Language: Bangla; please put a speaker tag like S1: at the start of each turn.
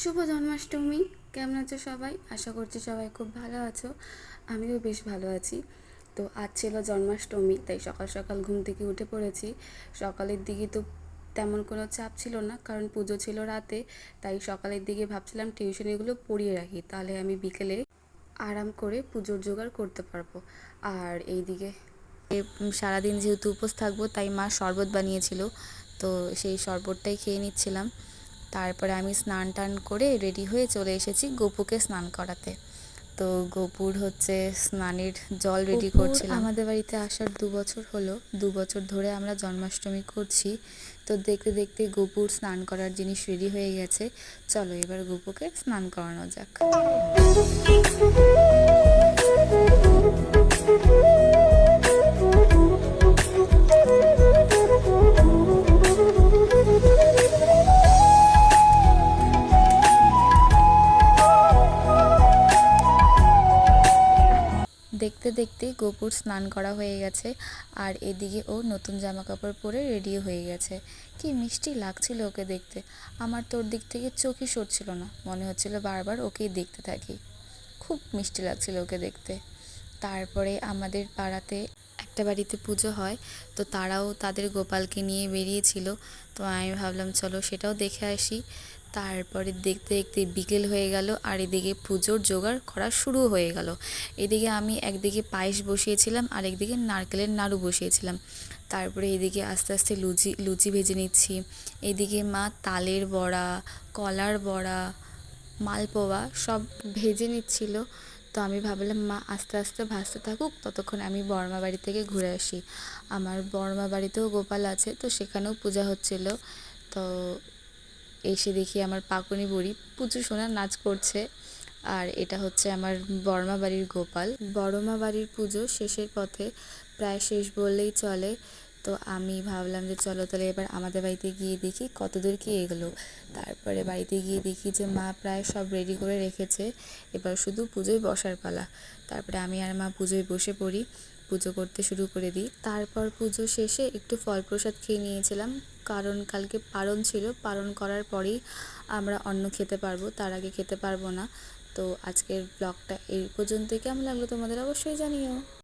S1: শুভ জন্মাষ্টমী। কেমন আছো সবাই? আশা করছি সবাই খুব ভালো আছো। আমিও বেশ ভালো আছি। তো আজ ছিল জন্মাষ্টমী, তাই সকাল সকাল ঘুম থেকে উঠে পড়েছি। সকালের দিকে তো তেমন কোনো চাপ ছিল না, কারণ পুজো ছিল রাতে। তাই সকালের দিকে ভাবছিলাম টিউশনিগুলো পড়িয়ে রাখি, তাহলে আমি বিকেলে আরাম করে পুজোর জোগাড় করতে পারব। আর এইদিকে সারাদিন যেহেতু উপোস থাকব, তাই মা শরবত বানিয়েছিল। তো সেই শরবতটাই খেয়ে নিচ্ছিলাম। তারপরে আমি স্নান টান করে রেডি হয়ে চলে এসেছি গোপুকে স্নান করাতে। তো গোপুর হচ্ছে স্নানের জল রেডি করছিলাম। আমাদের বাড়িতে আসার দু বছর হলো। দু বছর ধরে আমরা জন্মাষ্টমী করছি। তো দেখতে দেখতে গোপুর স্নান করার জিনিস রেডি হয়ে গেছে। চলো এবার গোপুকে স্নান করানো যাক। দেখতে দেখতে গোপুর স্নান করা হয়ে গেছে আর এদিকে ও নতুন জামা কাপড় পরে রেডিও হয়ে গেছে। কি মিষ্টি লাগছিল ওকে দেখতে। আমার তোর দিক থেকে চোখই সরছিল না। মনে হচ্ছিল বারবার ওকেই দেখতে থাকি। খুব মিষ্টি লাগছিল ওকে দেখতে। তারপরে আমাদের পাড়াতে একটা বাড়িতে পুজো হয়, তো তারাও তাদের গোপালকে নিয়ে বেরিয়েছিল। তো আমি ভাবলাম, চলো সেটাও দেখে আসি। তারপরে দেখতে দেখতে বিকেল হয়ে গেল আর এদিকে পুজোর জোগাড় করা শুরু হয়ে গেল। এদিকে আমি একদিকে পায়েস বসিয়েছিলাম, আর একদিকে নারকেলের নাড়ু বসিয়েছিলাম। তারপরে এদিকে আস্তে আস্তে লুচি লুচি ভেজে নিচ্ছি। এদিকে মা তালের বড়া, কলার বড়া, মালপোয়া সব ভেজে নিচ্ছিল। তো আমি ভাবলাম, মা, আস্তে আস্তে ভাসতে থাকুক, ততক্ষণ আমি বর্মা বাড়ি থেকে ঘুরে আসি। আমার বর্মা বাড়িতেও গোপাল আছে, তো সেখানেও পূজা হচ্ছিল। তো এসে দেখি আমার পাকুনি বুড়ি পুজো সোনার নাচ করছে। আর এটা হচ্ছে আমার বর্মা বাড়ির গোপাল। বড়মা বাড়ির পুজো শেষের পথে প্রায় শেষ বললেই চলে। তো আমি ভাবলাম যে চলো তাহলে এবার আমাদের বাড়িতে গিয়ে দেখি কতদূর কি এগোলো। তারপরে বাড়িতে গিয়ে দেখি যে মা প্রায় সব রেডি করে রেখেছে। এবার শুধু পুজোয় বসার পালা। তারপরে আমি আর মা পুজোয় বসে পড়ি। পুজো করতে শুরু করে দিই। তারপর পুজো শেষে একটু ফল প্রসাদ খেয়ে নিয়েছিলাম। কারণ কালকে পারণ ছিল, পারণ করার পরেই আমরা অন্ন খেতে পারব, তার আগে খেতে পারব না। তো আজকের ব্লগটা এই পর্যন্তই। কেমন লাগল তোমাদের অবশ্যই জানিও।